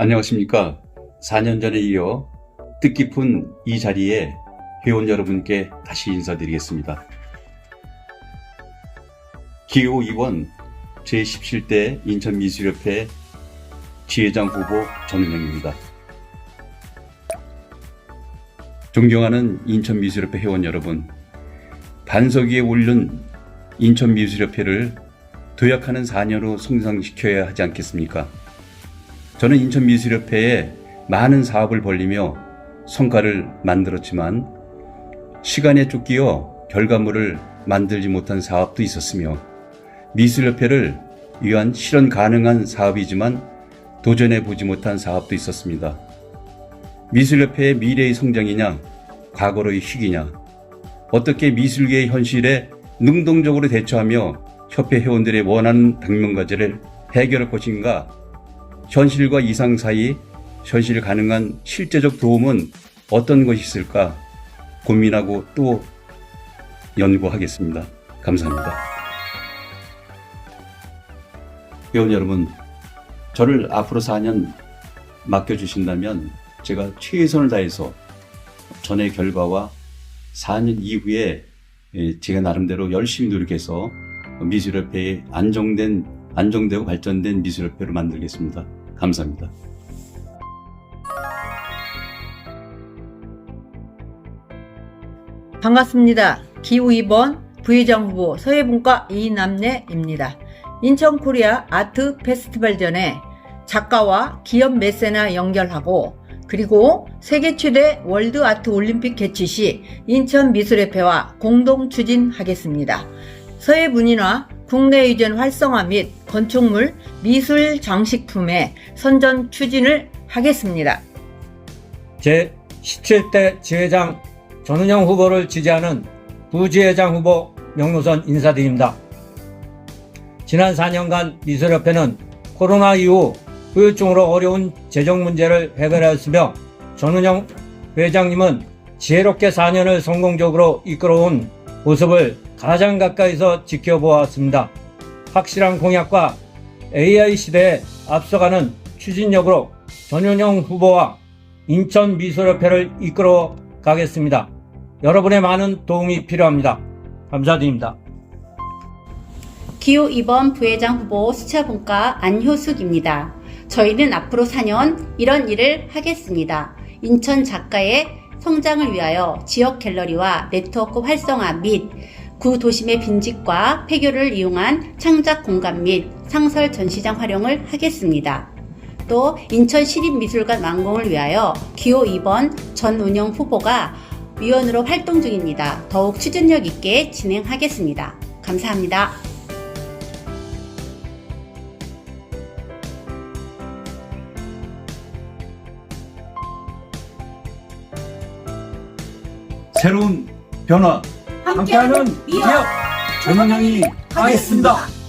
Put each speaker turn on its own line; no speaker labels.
안녕하십니까. 4년 전에 이어 뜻깊은 이 자리에 회원 여러분께 다시 인사드리겠습니다. 기호 2번 제17대 인천미술협회 지회장 후보 전은영입니다. 존경하는 인천미술협회 회원 여러분, 반석 위에 오른 인천미술협회를 도약하는 4년으로 성장시켜야 하지 않겠습니까? 저는 인천미술협회에 많은 사업을 벌리며 성과를 만들었지만 시간에 쫓기어 결과물을 만들지 못한 사업도 있었으며 미술협회를 위한 실현 가능한 사업이지만 도전해 보지 못한 사업도 있었습니다. 미술협회의 미래의 성장이냐, 과거로의 희귀냐, 어떻게 미술계의 현실에 능동적으로 대처하며 협회 회원들의 원하는 당면과제를 해결할 것인가 현실과 이상 사이 현실 가능한 실제적 도움은 어떤 것이 있을까 고민하고 또 연구하겠습니다. 감사합니다. 회원 여러분, 저를 앞으로 4년 맡겨주신다면 제가 최선을 다해서 전의 결과와 4년 이후에 예, 제가 나름대로 열심히 노력해서 미술협회에 안정된, 안정되고 발전된 미술협회로 만들겠습니다. 감사합니다.
반갑습니다. 기후 2번 부회장 후보 서예분과 이남래입니다. 인천 코리아 아트 페스티벌 전에 작가와 기업 매세나 연결하고 그리고 세계 최대 월드 아트 올림픽 개최 시 인천 미술협회와 공동 추진하겠습니다. 서예 문인화 국내 유전 활성화 및 건축물 미술 장식품의 선전 추진을 하겠습니다.
제 17대 지회장 전은영 후보를 지지하는 부지회장 후보 명노선 인사드립니다. 지난 4년간 미술협회는 코로나 이후 후유증으로 어려운 재정 문제를 해결하였으며 전은영 회장님은 지혜롭게 4년을 성공적으로 이끌어온 모습을 가장 가까이서 지켜보았습니다. 확실한 공약과 AI 시대에 앞서가는 추진력으로 전현영 후보와 인천 미술협회를 이끌어 가겠습니다. 여러분의 많은 도움이 필요합니다. 감사드립니다.
기호 2번 부회장 후보 수차분과 안효숙입니다. 저희는 앞으로 4년 이런 일을 하겠습니다. 인천 작가의 성장을 위하여 지역 갤러리와 네트워크 활성화 및 구도심의 빈집과 폐교를 이용한 창작 공간 및 상설 전시장 활용을 하겠습니다. 또 인천 시립미술관 완공을 위하여 기호 2번 전운영 후보가 위원으로 활동 중입니다. 더욱 추진력 있게 진행하겠습니다. 감사합니다.
새로운 변화 함께하는 미디어 전은영이 하겠습니다.